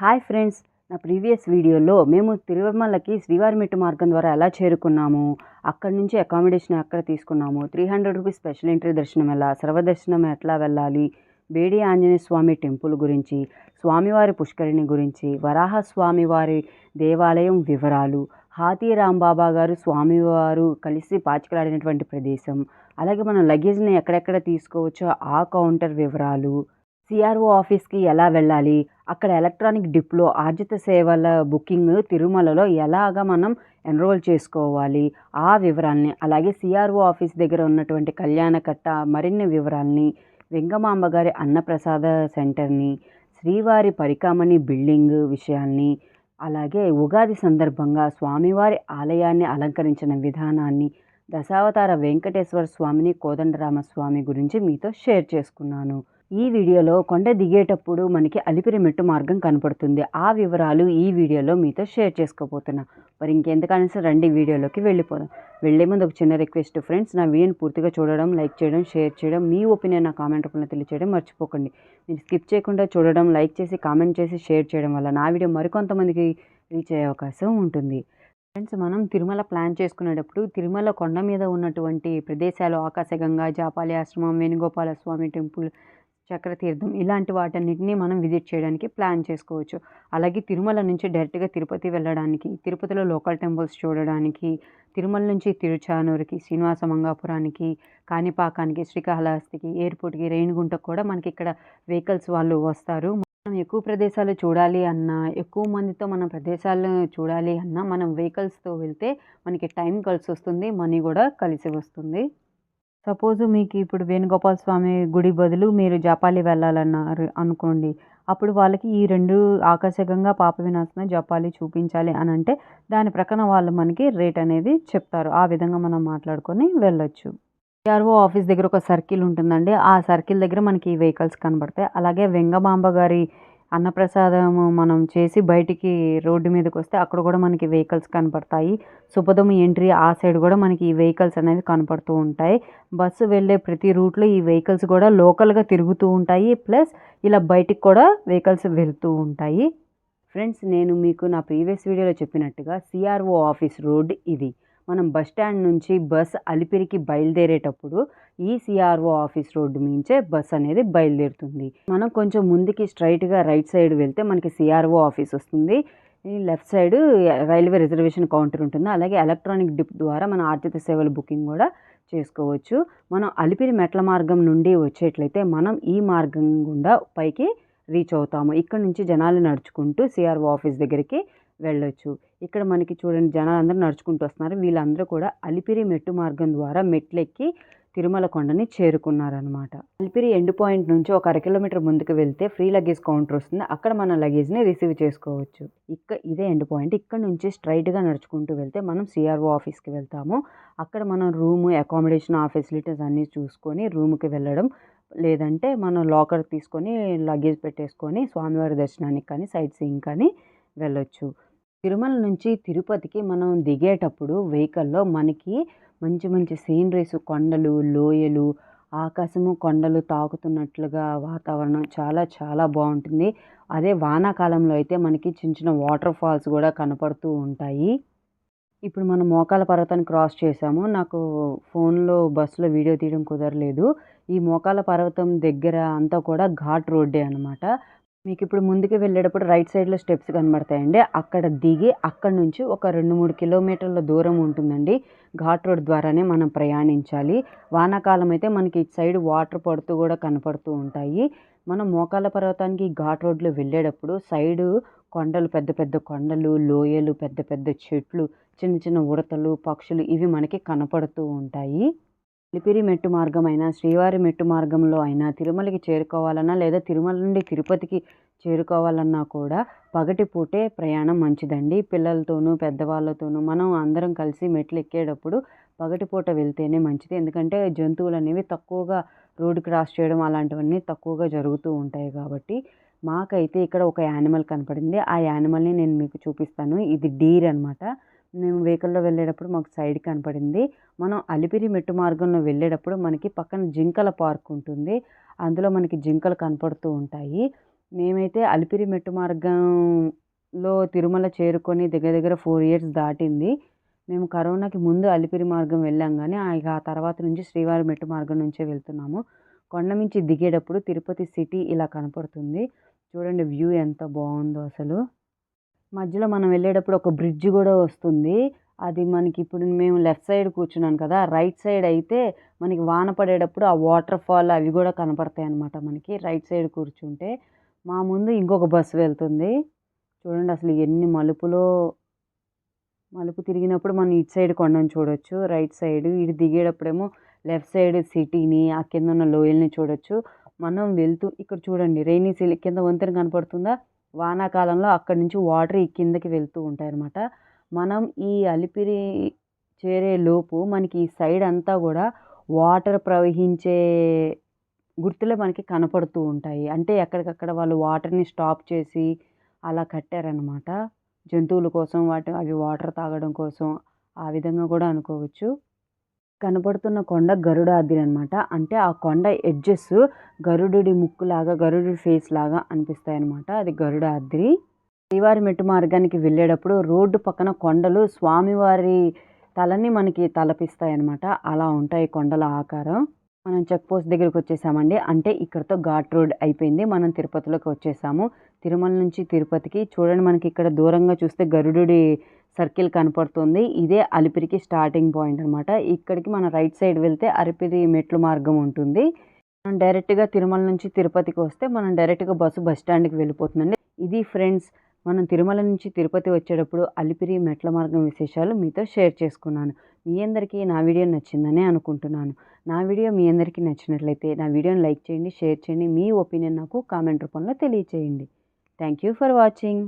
Hi friends నా previous వీడియోలో మేము తిరుమలకి శ్రీవారి మెట్టు మార్గం ద్వారా ఎలా చేరుకున్నాము అక్కడి నుంచి అకామిడేషన్ ఎక్కడ తీసుకున్నాము three hundred rupees special entry దర్శనం ఎలా సర్వదర్శనం ఎట్లా వెళ్ళాలి బేడి ఆంజనేయ స్వామి టెంపుల్ గురించి స్వామివారి పుష్కరిణి గురించి వరాహ స్వామివారి దేవాలయం వివరాలు హాతీ రాంబాబా గారు స్వామివారు కలిసి పాచికలాడినటువంటి ప్రదేశం అలాగే మనం లగేజ్ని ఎక్కడెక్కడ తీసుకోవచ్చో ఆ కౌంటర్ వివరాలు సిఆర్ఓ ఆఫీస్కి ఎలా వెళ్ళాలి? అక్కడ ఎలక్ట్రానిక్ డిప్లో ఆర్జిత సేవల బుకింగ్ తిరుమలలో ఎలాగ మనం ఎన్రోల్ చేసుకోవాలి? ఆ వివరాల్ని అలాగే సిఆర్ఓ ఆఫీస్ దగ్గర ఉన్నటువంటి కళ్యాణకట్ట మరిన్ని వివరాల్ని వెంగమాంబ గారి అన్నప్రసాద సెంటర్ని శ్రీవారి పరికామణి బిల్డింగ్ విషయాల్ని అలాగే ఉగాది సందర్భంగా స్వామివారి ఆలయాన్ని అలంకరించిన విధానాన్ని దశావతార వెంకటేశ్వర స్వామిని కోదండరామస్వామి గురించి మీతో షేర్ చేసుకున్నాను. ఈ వీడియోలో కొండ దిగేటప్పుడు మనకి అలిపిరి మెట్టు మార్గం కనపడుతుంది. ఆ వివరాలు ఈ వీడియోలో మీతో షేర్ చేసుకోబోతున్నా. మరి ఇంకెందుకనేసి రండి వీడియోలోకి వెళ్ళిపోదాం. వెళ్ళే ముందు ఒక చిన్న రిక్వెస్ట్ ఫ్రెండ్స్ నా వీడియోని పూర్తిగా చూడడం లైక్ చేయడం షేర్ చేయడం మీ ఒపీనియన్ నా కామెంట్ రూపంలో తెలియచేయడం మర్చిపోకండి. మీరు స్కిప్ చేయకుండా చూడడం లైక్ చేసి కామెంట్ చేసి షేర్ చేయడం వల్ల నా వీడియో మరికొంతమందికి రీచ్ అయ్యే అవకాశం ఉంటుంది. ఫ్రెండ్స్ మనం తిరుమల ప్లాన్ చేసుకునేటప్పుడు తిరుమల కొండ మీద ఉన్నటువంటి ప్రదేశాలు ఆకాశగంగా జాపాలి ఆశ్రమం వేణుగోపాల స్వామి టెంపుల్ చక్రతీర్థం ఇలాంటి వాటన్నిటిని మనం విజిట్ చేయడానికి ప్లాన్ చేసుకోవచ్చు. అలాగే తిరుమల నుంచి డైరెక్ట్గా తిరుపతి వెళ్ళడానికి తిరుపతిలో లోకల్ టెంపుల్స్ చూడడానికి తిరుమల నుంచి తిరుచానూరుకి శ్రీనివాస మంగాపురానికి కాణిపాకానికి శ్రీకాళహస్తికి ఎయిర్పోర్ట్కి రేణిగుంటకు కూడా మనకి ఇక్కడ వెహికల్స్ వాళ్ళు వస్తారు. మనం ఎక్కువ ప్రదేశాలు చూడాలి అన్నా ఎక్కువ మందితో మనం ప్రదేశాలను చూడాలి అన్నా మనం వెహికల్స్తో వెళ్తే మనకి టైం కలిసి వస్తుంది మనీ కూడా కలిసి వస్తుంది. సపోజ్ మీకు ఇప్పుడు వేణుగోపాల స్వామి గుడి బదులు మీరు జపాలి వెళ్ళాలన్నారు అనుకోండి అప్పుడు వాళ్ళకి ఈ రెండు ఆకర్షకంగా పాప వినాశన జపాలి చూపించాలి అని అంటే దాని ప్రకారం వాళ్ళు మనకి రేట్ అనేది చెప్తారు. ఆ విధంగా మనం మాట్లాడుకొని వెళ్ళొచ్చు. ఆర్ఓ ఆఫీస్ దగ్గర ఒక సర్కిల్ ఉంటుందండి. ఆ సర్కిల్ దగ్గర మనకి ఈ వెహికల్స్ కనబడతాయి. అలాగే వెంగమాంబ గారి అన్నప్రసాదము మనం చేసి బయటికి రోడ్డు మీదకి వస్తే అక్కడ కూడా మనకి వెహికల్స్ కనపడతాయి. సుపదం ఎంట్రీ ఆ సైడ్ కూడా మనకి ఈ వెహికల్స్ అనేవి కనపడుతూ ఉంటాయి. బస్సు వెళ్ళే ప్రతి రూట్లో ఈ వెహికల్స్ కూడా లోకల్గా తిరుగుతూ ఉంటాయి. ప్లస్ ఇలా బయటికి కూడా వెహికల్స్ వెళ్తూ ఉంటాయి. ఫ్రెండ్స్ నేను మీకు నా ప్రీవియస్ వీడియోలో చెప్పినట్టుగా సిఆర్ఓ ఆఫీస్ రోడ్ ఇది. మనం బస్ స్టాండ్ నుంచి బస్ అలిపిరికి బయలుదేరేటప్పుడు ఈ సిఆర్ఓ ఆఫీస్ రోడ్డు మించే బస్ అనేది బయలుదేరుతుంది. మనం కొంచెం ముందుకి స్ట్రైట్గా రైట్ సైడ్ వెళ్తే మనకి సిఆర్ఓ ఆఫీస్ వస్తుంది. ఈ left side railway reservation counter ఉంటుంది. అలాగే ఎలక్ట్రానిక్ డిప్ ద్వారా మన ఆర్థిక సేవల బుకింగ్ కూడా చేసుకోవచ్చు. మనం అలిపిరి మెట్ల మార్గం నుండి వచ్చేట్లయితే మనం ఈ మార్గం గుండా పైకి రీచ్ అవుతాము. ఇక్కడ నుంచి జనాలు నడుచుకుంటూ సిఆర్ఓ ఆఫీస్ దగ్గరికి వెళ్ళొచ్చు. ఇక్కడ మనకి చూడండి జనాలు అందరూ నడుచుకుంటూ వస్తున్నారు. వీళ్ళందరూ కూడా అలిపిరి మెట్టు మార్గం ద్వారా మెట్లెక్కి తిరుమల కొండని చేరుకున్నారనమాట అలిపిరి ఎండ్ పాయింట్ నుంచి ఒక అర కిలోమీటర్ ముందుకు వెళ్తే ఫ్రీ లగేజ్ కౌంటర్ వస్తుంది. అక్కడ మన లగేజ్ని రిసీవ్ చేసుకోవచ్చు. ఇక్క ఇదే ఎండ్ పాయింట్. ఇక్కడ నుంచి స్ట్రైట్గా నడుచుకుంటూ వెళ్తే మనం సిఆర్ఓ ఆఫీస్కి వెళ్తాము. అక్కడ మనం రూము అకామిడేషన్ ఆ ఫెసిలిటీస్ అన్నీ చూసుకొని రూమ్కి వెళ్ళడం లేదంటే మనం లాకర్ తీసుకొని లగేజ్ పెట్టేసుకొని స్వామివారి దర్శనానికి కానీ సైట్ సీయింగ్ కానీ వెళ్ళొచ్చు. తిరుమల నుంచి తిరుపతికి మనం దిగేటప్పుడు వెహికల్లో మనకి మంచి మంచి సీనరీస్ కొండలు లోయలు ఆకాశము కొండలు తాకుతున్నట్లుగా వాతావరణం చాలా చాలా బాగుంటుంది. అదే వానాకాలంలో అయితే మనకి చిన్న చిన్న వాటర్ ఫాల్స్ కూడా కనపడుతూ ఉంటాయి. ఇప్పుడు మనం మోకాల పర్వతాన్ని క్రాస్ చేసాము నాకు ఫోన్లో బస్సులో వీడియో తీయడం కుదరలేదు. ఈ మోకాల పర్వతం దగ్గర అంతా కూడా ఘాట్ రోడ్డే అనమాట మీకు ఇప్పుడు ముందుకు వెళ్ళేటప్పుడు రైట్ సైడ్లో స్టెప్స్ కనబడతాయండి. అక్కడ దిగి అక్కడ నుంచి ఒక రెండు మూడు కిలోమీటర్ల దూరం ఉంటుందండి. ఘాట్ రోడ్ ద్వారానే మనం ప్రయాణించాలి. వానాకాలం అయితే మనకి ఇటు సైడ్ వాటర్ పడుతూ కూడా కనపడుతూ ఉంటాయి. మనం మోకాల పర్వతానికి ఘాట్ రోడ్లో వెళ్ళేటప్పుడు సైడు కొండలు పెద్ద పెద్ద కొండలు లోయలు పెద్ద పెద్ద చెట్లు చిన్న చిన్న ఉడతలు పక్షులు ఇవి మనకి కనపడుతూ ఉంటాయి. అలిపిరి మెట్టు మార్గం అయినా శ్రీవారి మెట్టు మార్గంలో అయినా తిరుమలకి చేరుకోవాలన్నా లేదా తిరుమల నుండి తిరుపతికి చేరుకోవాలన్నా కూడా పగటి పూటే ప్రయాణం మంచిదండి. పిల్లలతోనూ పెద్దవాళ్ళతోనూ మనం అందరం కలిసి మెట్లు ఎక్కేటప్పుడు పగటిపూట వెళ్తేనే మంచిది. ఎందుకంటే జంతువులు అనేవి తక్కువగా రోడ్డు క్రాస్ చేయడం అలాంటివన్నీ తక్కువగా జరుగుతూ ఉంటాయి కాబట్టి మాకైతే ఇక్కడ ఒక యానిమల్ కనపడింది. ఆ యానిమల్ని నేను మీకు చూపిస్తాను. ఇది డీర్ అనమాట మేము వెహికల్లో వెళ్ళేటప్పుడు మాకు సైడ్ కనపడింది. మనం అలిపిరి మెట్టు మార్గంలో వెళ్ళేటప్పుడు మనకి పక్కన జింకల పార్క్ ఉంటుంది. అందులో మనకి జింకలు కనపడుతూ ఉంటాయి. మేమైతే అలిపిరి మెట్టు మార్గంలో తిరుమల చేరుకొని దగ్గర దగ్గర ఫోర్ ఇయర్స్ దాటింది. మేము కరోనాకి ముందు అలిపిరి మార్గం వెళ్ళాం కానీ ఇక ఆ తర్వాత నుంచి శ్రీవారి మెట్టు మార్గం నుంచే వెళ్తున్నాము. కొండ నుంచి దిగేటప్పుడు తిరుపతి సిటీ ఇలా కనపడుతుంది. చూడండి వ్యూ ఎంత బాగుందో అసలు. మధ్యలో మనం వెళ్ళేటప్పుడు ఒక బ్రిడ్జ్ కూడా వస్తుంది. అది మనకి ఇప్పుడు మేము లెఫ్ట్ సైడ్ కూర్చున్నాం కదా రైట్ సైడ్ అయితే మనకి వాన పడేటప్పుడు ఆ వాటర్ ఫాల్ అవి కూడా కనపడతాయి అన్నమాట మనకి రైట్ సైడ్ కూర్చుంటే. మా ముందు ఇంకొక బస్సు వెళ్తుంది. చూడండి అసలు ఎన్ని మలుపులో మలుపు తిరిగినప్పుడు మనం ఇటు సైడ్ కొండను చూడొచ్చు రైట్ సైడ్ ఇటు దిగేటప్పుడేమో లెఫ్ట్ సైడ్ సిటీని ఆ కింద ఉన్న లోయల్ని చూడొచ్చు. మనం వెళ్తూ ఇక్కడ చూడండి రైనీ సిల్ కింద వంతెన కనపడుతుందా? వానాకాలంలో అక్కడి నుంచి వాటర్ ఈ కిందకి వెళ్తూ ఉంటాయి అన్నమాట మనం ఈ అలిపిరి చేరే లోపు మనకి ఈ సైడ్ అంతా కూడా వాటర్ ప్రవహించే గుర్తులే మనకి కనపడుతూ ఉంటాయి. అంటే ఎక్కడికక్కడ వాళ్ళు వాటర్ని స్టాప్ చేసి అలా కట్టారనమాట జంతువుల కోసం వాటి అవి వాటర్ తాగడం కోసం ఆ విధంగా కూడా అనుకోవచ్చు. కనపడుతున్న కొండ గరుడాద్రి అనమాట అంటే ఆ కొండ ఎడ్జెస్ గరుడుడి ముక్కులాగా గరుడు ఫేస్ లాగా అనిపిస్తాయి అనమాట అది గరుడాద్రి. శ్రీవారి మెట్టు మార్గానికి వెళ్ళేటప్పుడు రోడ్డు పక్కన కొండలు స్వామివారి తలని మనకి తలపిస్తాయి అనమాట అలా ఉంటాయి కొండల ఆకారం. మనం చెక్ పోస్ట్ దగ్గరికి వచ్చేసామండి. అంటే ఇక్కడతో ఘాట్ రోడ్ అయిపోయింది. మనం తిరుపతిలోకి వచ్చేసాము. తిరుమల నుంచి తిరుపతికి చూడండి మనకి ఇక్కడ దూరంగా చూస్తే గరుడుడి సర్కిల్ కనపడుతుంది. ఇదే అలిపిరికి స్టార్టింగ్ పాయింట్ అనమాట ఇక్కడికి మన రైట్ సైడ్ వెళ్తే అలిపిరి మెట్లు మార్గం ఉంటుంది. మనం డైరెక్ట్గా తిరుమల నుంచి తిరుపతికి వస్తే మనం డైరెక్ట్గా బస్సు బస్ స్టాండ్కి వెళ్ళిపోతుందండి. ఇది ఫ్రెండ్స్ మనం తిరుమల నుంచి తిరుపతి వచ్చేటప్పుడు అలిపిరి మెట్ల మార్గం విశేషాలు మీతో షేర్ చేసుకున్నాను. మీ అందరికీ నా వీడియో నచ్చిందనే అనుకుంటున్నాను. నా వీడియో మీ అందరికీ నచ్చినట్లయితే నా వీడియోని లైక్ చేయండి షేర్ చేయండి. మీ ఒపీనియన్ నాకు కామెంట్ రూపంలో తెలియచేయండి. Thank you for watching.